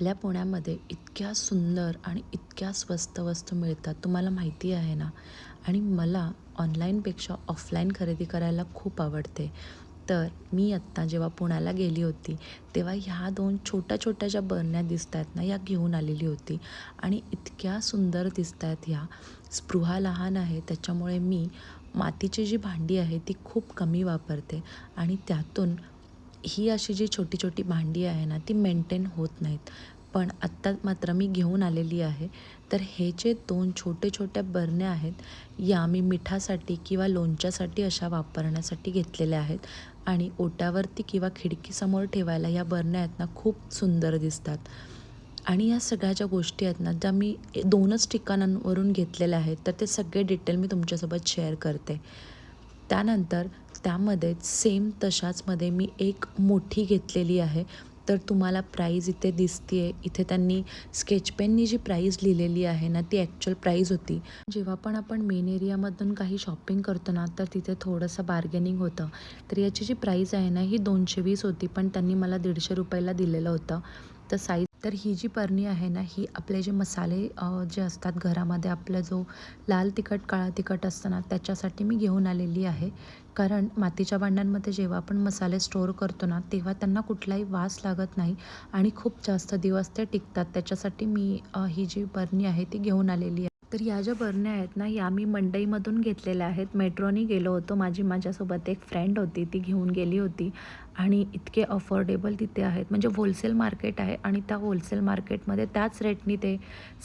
आपल्या पुण्यामध्ये इतक्या सुंदर आणि इतक्या स्वस्त वस्तू मिळतात तुम्हाला माहिती आहे ना? आणि मला ऑनलाईनपेक्षा ऑफलाईन खरेदी करायला खूप आवडते. तर मी आत्ता जेव्हा पुण्याला गेली होती तेव्हा ह्या दोन छोट्या छोट्या ज्या बरण्या दिसत आहेत ना या घेऊन आलेली होती. आणि इतक्या सुंदर दिसत आहेत ह्या. स्पृहा लहान आहे त्याच्यामुळे मी मातीची जी भांडी आहे ती खूप कमी वापरते. आणि त्यातून ही अशी जी छोटी छोटी भांडी आहे ना ती मेंटेन होत नाहीत. पण आत्ता मात्र मी घेऊन आलेली आहे. तर हे जे दोन छोटे छोट्या बरण्या आहेत या मी मिठासाठी किंवा लोणच्यासाठी अशा वापरण्यासाठी घेतलेल्या आहेत. आणि ओट्यावरती किंवा खिडकीसमोर ठेवायला या बरण्या आहेत ना खूप सुंदर दिसतात. आणि या सगळ्या ज्या गोष्टी आहेत ना ज्या मी दोनच ठिकाणांवरून घेतलेल्या आहेत तर ते सगळे डिटेल मी तुमच्यासोबत शेअर करते. त्यानंतर त्यामध्येच सेम तशाचमध्ये मी एक मोठी घेतलेली आहे. तर तुम्हाला प्राईज इथे दिसते आहे इथे त्यांनी स्केच पेननी जी प्राईज लिहिलेली आहे ना ती ॲक्च्युअल प्राईज होती. जेव्हा पण आपण मेन एरियामधून काही शॉपिंग करतो ना तर तिथे थोडंसं बार्गेनिंग होतं. तर याची जी प्राईज आहे ना ही दोनशे वीस होती पण त्यांनी मला दीडशे रुपयाला दिलेलं होतं. तर साईज तर ही जी परणी आहे ना ही आपले जे मसाले जे असतात घरामध्ये आपला जो लाल तिखट काळा तिखट असतं ना त्याच्यासाठी मी घेऊन आलेली आहे. कारण मातीच्या भांड्यांमध्ये जेव्हा आपण मसाले स्टोअर करतो ना तेव्हा त्यांना कुठलाही वास लागत नाही आणि खूप जास्त दिवस ते टिकतात. त्याच्यासाठी मी ही जी बरणी आहे ती घेऊन आलेली आहे. तर या ज्या बरण्या आहेत ना या मी मंडईमधून घेतलेल्या आहेत. मेट्रोनी गेलो होतो. माझी माझ्यासोबत एक फ्रेंड होती ती घेऊन गेली होती. आणि इतके अफोर्डेबल तिथे आहेत. म्हणजे होलसेल मार्केट आहे आणि त्या होलसेल मार्केटमध्ये त्याच रेटनी ते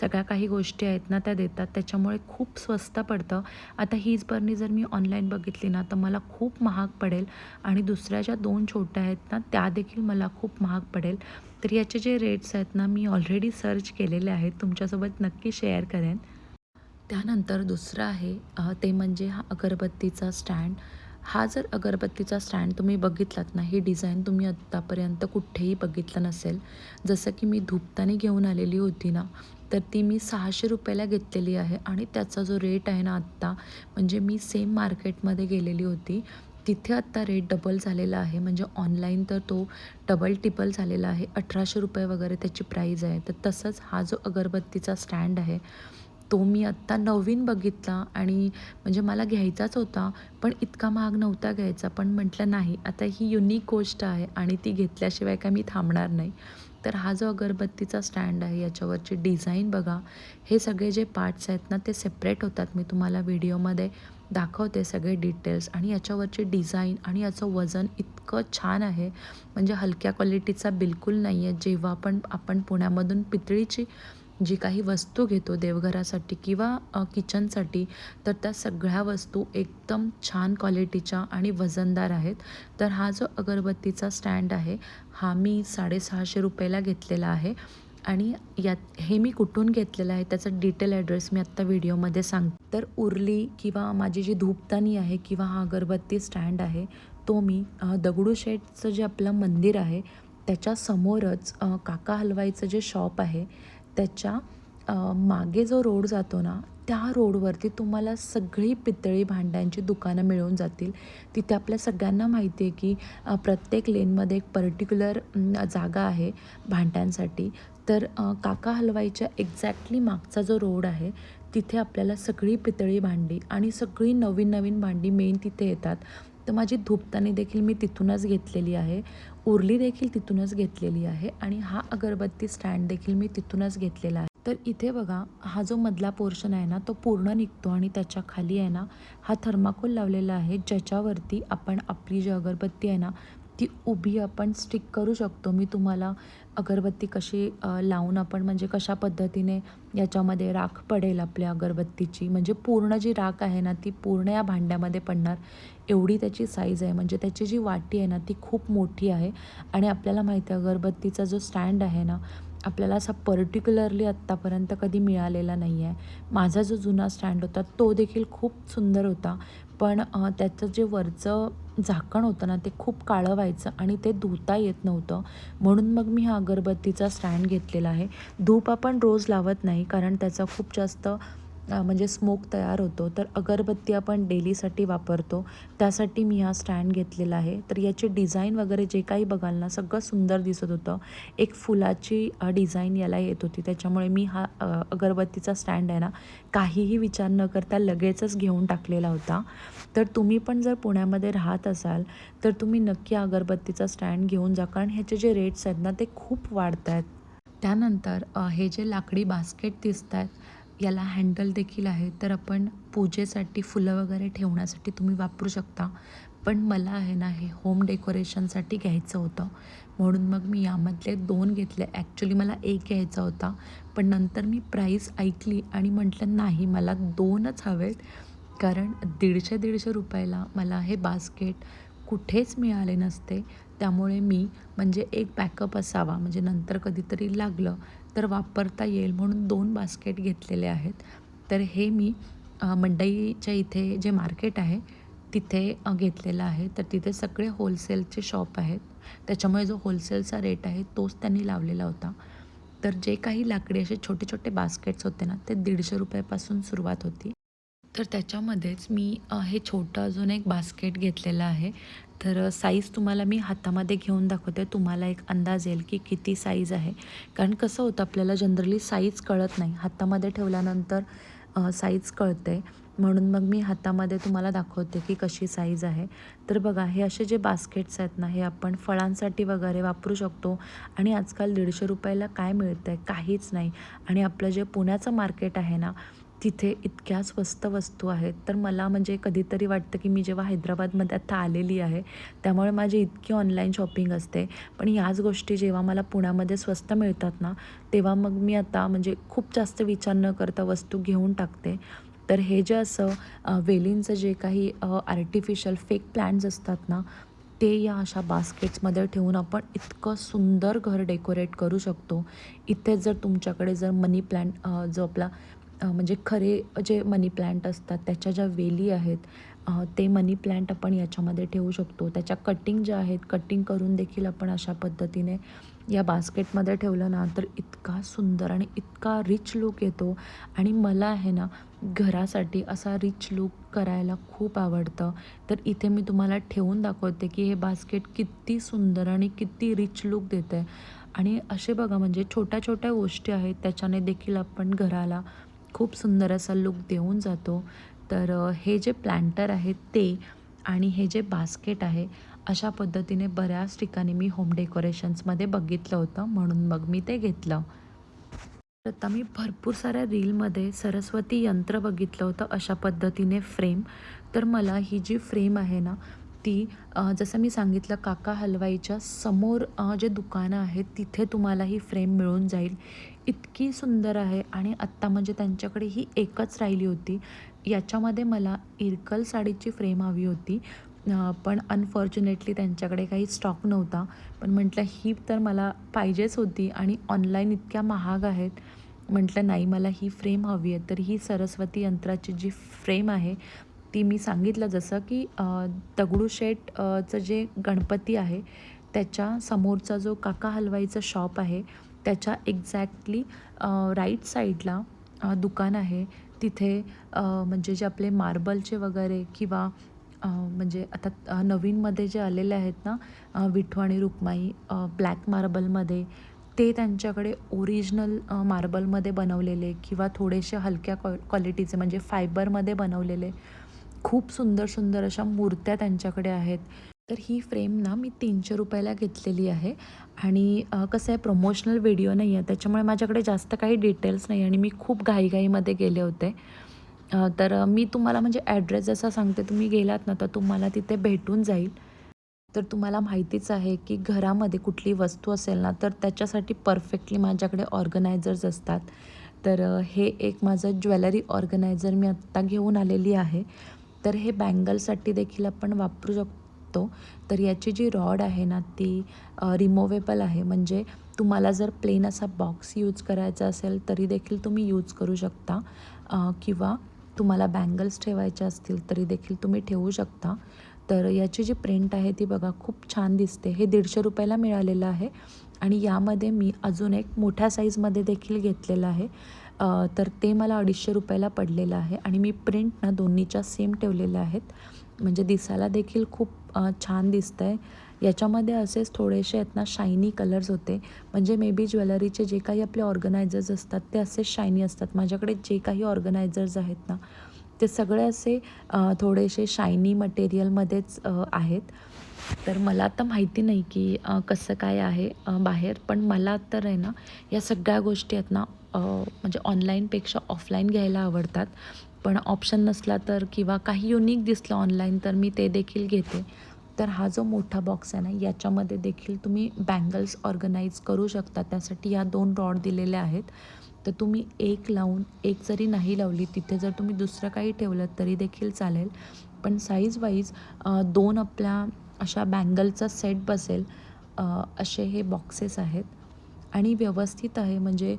सगळ्या काही गोष्टी आहेत ना त्या देतात. त्याच्यामुळे खूप स्वस्त पडतं. आता हीच बरणी जर मी ऑनलाईन बघितली ना तर मला खूप महाग पडेल. आणि दुसऱ्या ज्या दोन छोट्या आहेत ना त्या देखील मला खूप महाग पडेल. तर याचे जे रेट्स आहेत ना मी ऑलरेडी सर्च केलेले आहेत. तुमच्यासोबत नक्की शेअर करेन. त्यानंतर दुसरं आहे ते म्हणजे हा अगरबत्तीचा स्टँड हा जर अगरबत्तीचा स्टँड तुम्ही बघितलात ना ही डिझाईन तुम्ही आत्तापर्यंत कुठेही बघितलं नसेल. जसं की मी धुपतानी घेऊन आलेली होती ना तर ती मी सहाशे रुपयाला घेतलेली आहे आणि त्याचा जो रेट आहे ना आत्ता म्हणजे मी सेम मार्केटमध्ये गेलेली होती. तिथे आत्ता रेट डबल झालेला आहे म्हणजे ऑनलाईन तर तो डबल टिबल झालेला आहे. अठराशे रुपये वगैरे त्याची प्राईज आहे. तर तसंच हा जो अगरबत्तीचा स्टँड आहे तो मी आत्ता नवीन बघितला आणि म्हणजे मला घ्यायचाच होता पण इतका महाग नव्हता घ्यायचा. पण म्हटलं नाही आता ही युनिक गोष्ट आहे आणि ती घेतल्याशिवाय काय मी थांबणार नाही. तर हा जो अगरबत्तीचा स्टँड आहे याच्यावरची डिझाईन बघा. हे सगळे जे पार्ट्स आहेत ना ते सेपरेट होतात. मी तुम्हाला व्हिडिओमध्ये दाखवते सगळे डिटेल्स आणि याच्यावरची डिझाईन आणि याचं वजन इतकं छान आहे. म्हणजे हलक्या क्वालिटीचा बिलकुल नाही आहे जेव्हा पण आपण पुण्यामधून पितळीची जी काही वस्तू घेतो देवघरासाठी किंवा किचनसाठी तर त्या सगळ्या वस्तू एकदम छान क्वालिटीच्या आणि वजनदार आहेत. तर हा जो अगरबत्तीचा स्टँड आहे हा मी साडेसहाशे रुपयाला घेतलेला आहे. आणि यात हे मी कुठून घेतलेलं आहे त्याचा डिटेल ॲड्रेस मी आत्ता व्हिडिओमध्ये सांगते. तर उरली किंवा माझी जी धूपदानी आहे किंवा हा अगरबत्ती स्टँड आहे तो मी दगडूशेठचं जे आपलं मंदिर आहे त्याच्यासमोरच काका हलवाईचं जे शॉप आहे त्याच्यामागे जो रोड जातो ना त्या रोडवरती तुम्हाला सगळी पितळी भांड्यांची दुकानं मिळून जातील. तिथे आपल्या सगळ्यांना माहिती आहे की प्रत्येक लेनमध्ये एक पर्टिक्युलर जागा आहे भांड्यांसाठी. तर काका हलवाईच्या एक्झॅक्टली मागचा जो रोड आहे तिथे आपल्याला सगळी पितळी भांडी आणि सगळी नवीन नवीन भांडी मेन तिथे येतात. तर माझी धुपतानी देखील मी तिथूनच घेतलेली आहे. उरली देखील तिथूनच घेतलेली आहे आणि हा अगरबत्ती स्टँड देखील मी तिथूनच घेतलेला आहे. तर इथे बघा हा जो मधला पोर्शन आहे ना तो पूर्ण निघतो आणि त्याच्याखाली आहे ना हा थर्माकोल लावलेला आहे ज्याच्यावरती आपण आपली जी अगरबत्ती आहे ना ती उभी आपण स्टिक करू शकतो. मी तुम्हाला अगरबत्ती कशी लावून आपण म्हणजे कशा पद्धतीने याच्यामध्ये राख पडेल आपल्या अगरबत्तीची. म्हणजे पूर्ण जी राख आहे ना ती पूर्ण या भांड्यामध्ये पडणार. एवढी त्याची साईज आहे. म्हणजे त्याची जी वाटी आहे ना ती खूप मोठी आहे. आणि आपल्याला माहिती आहे अगरबत्तीचा जो स्टँड आहे ना आपल्याला असा पर्टिक्युलरली आत्तापर्यंत कधी मिळालेला नाही आहे माझा जो जुना स्टँड होता तो देखील खूप सुंदर होता. पण त्याचं जे वरचं झाकण होतं ना ते खूप काळं व्हायचं आणि ते धुता येत नव्हतं. म्हणून मग मी हा अगरबत्तीचा स्टँड घेतलेला आहे. धूप आपण रोज लावत नाही कारण त्याचा खूप जास्त म्हणजे स्मोक तयार होतो. तर अगरबत्ती आपण डेलीसाठी वापरतो. त्यासाठी मी हा स्टँड घेतलेला आहे. तर याची डिझाईन वगैरे जे काही बघाल ना सगळं सुंदर दिसत होतं. एक फुलाची डिझाईन याला येत होती. त्याच्यामुळे मी हा अगरबत्तीचा स्टँड आहे ना काहीही विचार न करता लगेचच घेऊन टाकलेला होता. तर तुम्ही पण जर पुण्यामध्ये राहत असाल तर तुम्ही नक्की अगरबत्तीचा स्टँड घेऊन जा. कारण ह्याचे जे रेट्स आहेत ना ते खूप वाढत आहेत त्यानंतर हे जे लाकडी बास्केट दिसत आहेत याला हँडल देखील आहे. तर आपण पूजेसाठी फुलं वगैरे ठेवण्यासाठी तुम्ही वापरू शकता. पण मला आहे ना हे होम डेकोरेशनसाठी घ्यायचं होतं. म्हणून मग मी यामधले दोन घेतले. ॲक्च्युली मला एक घ्यायचा होता. पण नंतर मी प्राईस ऐकली आणि म्हटलं नाही मला दोनच हवेत. कारण दीडशे दीडशे रुपयाला मला हे बास्केट कुठेच मिळाले नसते. त्यामुळे मी म्हणजे एक बॅकअप असावा. म्हणजे नंतर कधीतरी लागलं. तर वापरता येईल म्हणून दोन बास्केट घेतलेले आहेत. तर हे मी मंडईच्या इथे जे मार्केट आहे तिथे घेतलेलं आहे. तर तिथे सगळे होलसेलचे शॉप आहेत. त्याच्यामुळे जो होलसेलचा रेट आहे तोच त्यांनी लावलेला होता. तर जे काही लाकडी असे छोटे छोटे बास्केट्स होते ना ते दीडशे रुपयापासून सुरुवात होती. तर त्याच्यामध्येच मी हे छोटं अजून एक बास्केट घेतलेलं आहे. तर साईज तुम्हाला मी हातामध्ये घेऊन दाखवते. तुम्हाला एक अंदाज येईल की किती साईज आहे. कारण कसं होतं आपल्याला जनरली साईज कळत नाही. हातामध्ये ठेवल्यानंतर साईज कळते. म्हणून मग मी हातामध्ये तुम्हाला दाखवते की कशी साईज आहे. तर बघा हे असे जे बास्केट्स आहेत ना हे आपण फळांसाठी वगैरे वापरू शकतो. आणि आजकाल दीडशे रुपयाला काय मिळतं आहे काहीच नाही. आणि आपलं जे पुण्याचं मार्केट आहे ना तिथे इतक्या स्वस्त वस्तू आहेत. तर मला म्हणजे कधीतरी वाटतं की मी जेव्हा हैदराबादमध्ये आता आलेली आहे त्यामुळे माझी इतकी ऑनलाईन शॉपिंग असते. पण याच गोष्टी जेव्हा मला पुण्यामध्ये स्वस्त मिळतात ना तेव्हा मग मी आता म्हणजे खूप जास्त विचार न करता वस्तू घेऊन टाकते. तर हे जे असं वेलींचं जे काही आर्टिफिशियल फेक प्लॅन्ट्स असतात ना ते या अशा बास्केट्समध्ये ठेवून आपण इतकं सुंदर घर डेकोरेट करू शकतो. इथे जर तुमच्याकडे जर मनी प्लॅन्ट जो आपला म्हणजे खरे जे मनी प्लॅन्ट असतात त्याच्या ज्या वेली आहेत ते मनी प्लॅन्ट आपण याच्यामध्ये ठेवू शकतो. त्याच्या कटिंग ज्या आहेत कटिंग करून देखील आपण अशा पद्धतीने या बास्केटमध्ये ठेवलं ना तर इतका सुंदर आणि इतका रिच लुक येतो. आणि मला आहे ना घरासाठी असा रिच लुक करायला खूप आवडतं. तर इथे मी तुम्हाला ठेवून दाखवते की हे बास्केट किती सुंदर आणि किती रिच लुक देतं आहे आणि असे बघा म्हणजे छोट्या छोट्या गोष्टी आहेत त्याच्याने देखील आपण घराला खूप सुंदर असा लुक देऊन जातो. तर हे जे प्लॅन्टर आहे ते आणि हे जे बास्केट आहे अशा पद्धतीने बऱ्याच ठिकाणी मी होम डेकोरेशन्समध्ये बघितलं होतं म्हणून मग मी ते घेतलं. तर आता मी भरपूर साऱ्या रीलमध्ये सरस्वती यंत्र बघितलं होतं अशा पद्धतीने फ्रेम तर मला ही जी फ्रेम आहे ना ती जसं मी सांगितलं काका हलवाईच्या समोर जे दुकानं आहेत तिथे तुम्हाला ही फ्रेम मिळून जाईल. इतकी सुंदर आहे आणि आत्ता म्हणजे त्यांच्याकडे ही एकच राहिली होती. याच्यामध्ये मला इरकल साडीची फ्रेम हवी होती. पण अनफॉर्च्युनेटली त्यांच्याकडे काही स्टॉक नव्हता. पण म्हटलं ही तर मला पाहिजेच होती आणि ऑनलाईन इतक्या महाग आहेत. म्हटलं नाही मला ही फ्रेम हवी आहे. तर ही सरस्वती यंत्राची जी फ्रेम आहे ती मी सांगितलं. जसं की दगडूशेठचं जे गणपती आहे त्याच्या समोरचा जो काका हलवाईचं शॉप आहे त्याच्या एक्झॅक्टली राईट साईडला दुकान आहे. तिथे म्हणजे जे आपले मार्बलचे वगैरे किंवा म्हणजे आता नवीनमध्ये जे आलेले आहेत ना विठू आणि रुक्माई ब्लॅक मार्बलमध्ये ते त्यांच्याकडे ओरिजिनल मार्बलमध्ये बनवलेले किंवा थोडेसे हलक्या क्वा क्वालिटीचे म्हणजे फायबरमध्ये बनवलेले. खूप सुंदर सुंदर अशा मूर्त्या त्यांच्याकडे आहेत. तर ही फ्रेम ना मी तीनशे रुपयाला घेतलेली आहे. आणि कसं आहे प्रमोशनल व्हिडिओ नाही आहे. त्याच्यामुळे माझ्याकडे जास्त काही डिटेल्स नाही आणि मी खूप घाईघाईमध्ये गेले होते. तर मी तुम्हाला म्हणजे ॲड्रेस जसा सांगते तुम्ही गेलात ना तर तुम्हाला तिथे भेटून जाईल. तर तुम्हाला माहितीच आहे की घरामध्ये कुठली वस्तू असेल ना तर त्याच्यासाठी परफेक्टली माझ्याकडे ऑर्गनायझर्स असतात. तर हे एक माझं ज्वेलरी ऑर्गनायझर मी आत्ता घेऊन आलेली आहे. तर हे बँगलसाठी देखील आपण वापरू शकतो. तर याची जी रॉड आहे ना ती रिमोवेबल आहे. म्हणजे तुम्हाला जर प्लेन असा बॉक्स यूज करायचा असेल तरी देखील तुम्ही यूज करू शकता. किंवा तुम्हाला बँगल्स ठेवायच्या असतील तरी देखील तुम्ही ठेवू शकता. तर याची जी प्रिंट आहे ती बघा खूप छान दिसते. हे दीडशे रुपयाला मिळालेलं आहे. आणि यामध्ये मी अजून एक मोठ्या साईजमध्ये देखील घेतलेलं आहे. तर ते मला अडीचशे रुपयाला पडलेलं आहे. आणि मी प्रिंट ना दोन्हीच्या सेम ठेवलेल्या आहेत. म्हणजे दिसायला देखील खूप छान दिसतं आहे याच्यामध्ये असेच थोडेसे आहेत ना शायनी कलर्स होते. म्हणजे मे बी ज्वेलरीचे जे काही आपले ऑर्गनायझर्स असतात ते असेच शायनी असतात. माझ्याकडे जे काही ऑर्गनायझर्स आहेत ना ते सगळे असे थोडेसे शायनी मटेरियलमध्येच आहेत. तर मला आता माहिती नाही की कसं काय आहे बाहेर. पण मला तर आहे ना या सगळ्या गोष्टी आहेत ना म्हणजे ऑनलाईनपेक्षा ऑफलाईन घ्यायला आवडतात. पण ऑप्शन नसला तर किंवा काही युनिक दिसलं ऑनलाईन तर मी ते देखील घेते. तर हा जो मोठा बॉक्स आहे ना याच्यामध्ये देखील तुम्ही बँगल्स ऑर्गनाईज करू शकता. त्यासाठी या दोन रॉड दिलेल्या आहेत. तर तुम्ही एक लावून एक जरी नाही लावली तिथे जर तुम्ही दुसरं काही ठेवलं तरी देखील चालेल. पण साईज वाईज दोन आपल्या अशा बँगलचा सेट बसेल. असे हे बॉक्सेस आहेत. आणि व्यवस्थित आहे म्हणजे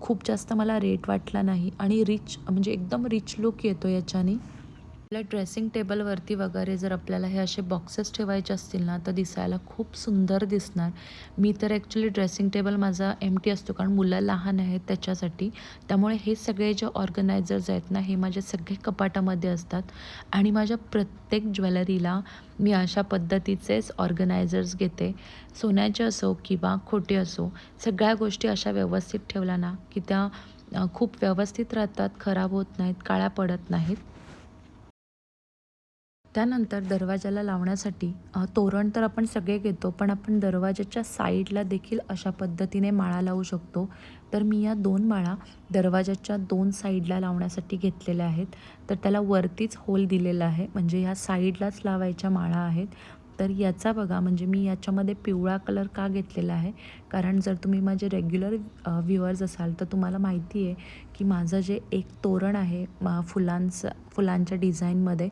खूप जास्त मला रेट वाटला नाही. आणि रिच म्हणजे एकदम रिच लुक येतो याच्याने. आपल्या ड्रेसिंग टेबलवरती वगैरे जर आपल्याला हे असे बॉक्सेस ठेवायचे असतील ना तर दिसायला खूप सुंदर दिसणार. मी तर ॲक्च्युली ड्रेसिंग टेबल माझा एम टी असतो कारण मुलं लहान आहेत त्याच्यासाठी. त्यामुळे हे सगळे जे ऑर्गनायझर्स आहेत ना हे माझे सगळे कपाटामध्ये असतात. आणि माझ्या प्रत्येक ज्वेलरीला मी अशा पद्धतीचेच ऑर्गनायझर्स घेते. सोन्याचे असो किंवा खोटे असो सगळ्या गोष्टी अशा व्यवस्थित ठेवल्या ना की त्या खूप व्यवस्थित राहतात खराब होत नाहीत काळ्या पडत नाहीत. त्यानंतर दरवाजाला लावण्यासाठी तोरण तर आपण सगळे घेतो पण आपण दरवाजाच्या साईडला देखील अशा पद्धतीने माळा लावू शकतो. तर मी या दोन माळा दरवाजाच्या दोन साईडला लावण्यासाठी घेतलेल्या आहेत. तर त्याला वरतीच होल दिलेला आहे. म्हणजे ह्या साईडलाच लावायच्या माळा आहेत. तर याचा बघा म्हणजे मी याच्यामध्ये पिवळा कलर का घेतलेला आहे? कारण जर तुम्ही माझे रेग्युलर व्ह्युअर्स असाल तर तुम्हाला माहिती आहे की माझं जे एक तोरण आहे मा- फुलांचं फुलांच्या डिझाईनमध्ये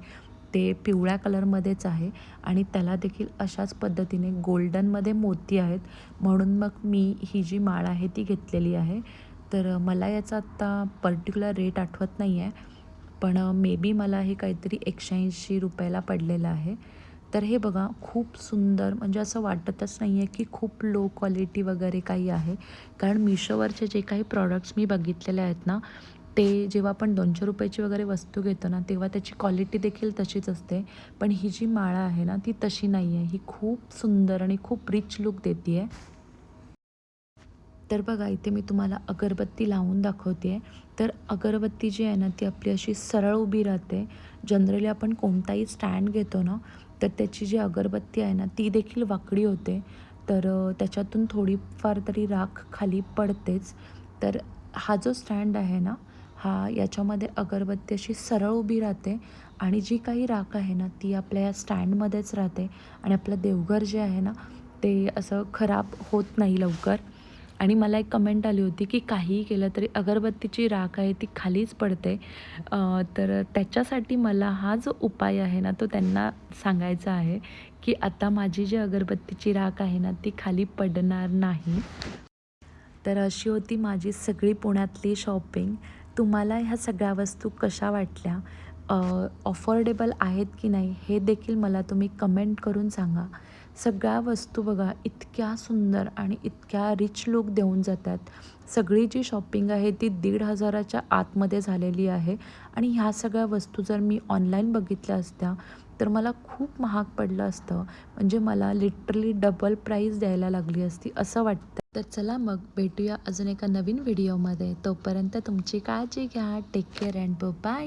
ते पिवळ्या कलरमध्येच आहे आणि त्याला देखील अशाच पद्धतीने गोल्डनमध्ये मोती आहेत. म्हणून मग मी ही जी माळ आहे ती घेतलेली आहे. तर मला याचा आत्ता पर्टिक्युलर रेट आठवत नाही आहे पण मे बी मला हे काहीतरी एकशे ऐंशी रुपयाला पडलेलं आहे. तर हे बघा खूप सुंदर म्हणजे असं वाटतच नाही आहे की खूप लो क्वालिटी वगैरे काही आहे. कारण मिशोवरचे जे काही प्रॉडक्ट्स मी बघितलेले आहेत ना ते जेव्हा आपण दोनशे रुपयाची वगैरे वस्तू घेतो ना तेव्हा त्याची क्वालिटी देखील तशीच असते. पण ही जी माळा आहे ना ती तशी नाही आहे. ही खूप सुंदर आणि खूप रिच लुक देते आहे तर बघा इथे मी तुम्हाला अगरबत्ती लावून दाखवते आहे तर अगरबत्ती जी आहे ना ती आपली अशी सरळ उभी राहते. जनरली आपण कोणताही स्टँड घेतो ना तर त्याची जी अगरबत्ती आहे ना ती देखील वाकडी होते. तर त्याच्यातून थोडीफार तरी राख खाली पडतेच. तर हा जो स्टँड आहे ना हा याच्यामध्ये अगरबत्ती अशी सरळ उभी राहते आणि जी काही राख आहे ना ती आपल्या या स्टँडमध्येच राहते आणि आपलं देवघर जे आहे ना ते असं खराब होत नाही लवकर. आणि मला एक कमेंट आली होती की काहीही केलं तरी अगरबत्तीची राख आहे ती खालीच पडते. तर त्याच्यासाठी मला हा जो उपाय आहे ना तो त्यांना सांगायचा आहे की आता माझी जी अगरबत्तीची राख आहे ना ती खाली पडणार नाही. तर अशी होती माझी सगळी पुण्यातली शॉपिंग तुम्हाला ह्या सगळ्या वस्तू कशा वाटल्या? ऑफोर्डेबल आहेत की नाही हे देखील मला तुम्ही कमेंट करून सांगा. सगळ्या वस्तू बघा इतक्या सुंदर आणि इतक्या रिच लुक देऊन जातात. सगळी जी शॉपिंग आहे ती दीड हजाराच्या आतमध्ये झालेली आहे. आणि ह्या सगळ्या वस्तू जर मी ऑनलाईन बघितल्या असत्या तर मला खूप महाग पडलं असतं. म्हणजे मला लिटरली डबल प्राईस द्यायला लागली असती असं वाटतं. तर चला मग भेटूया अजून एका नवीन व्हिडिओमध्ये तोपर्यंत तुमची काळजी घ्या. Take care and bye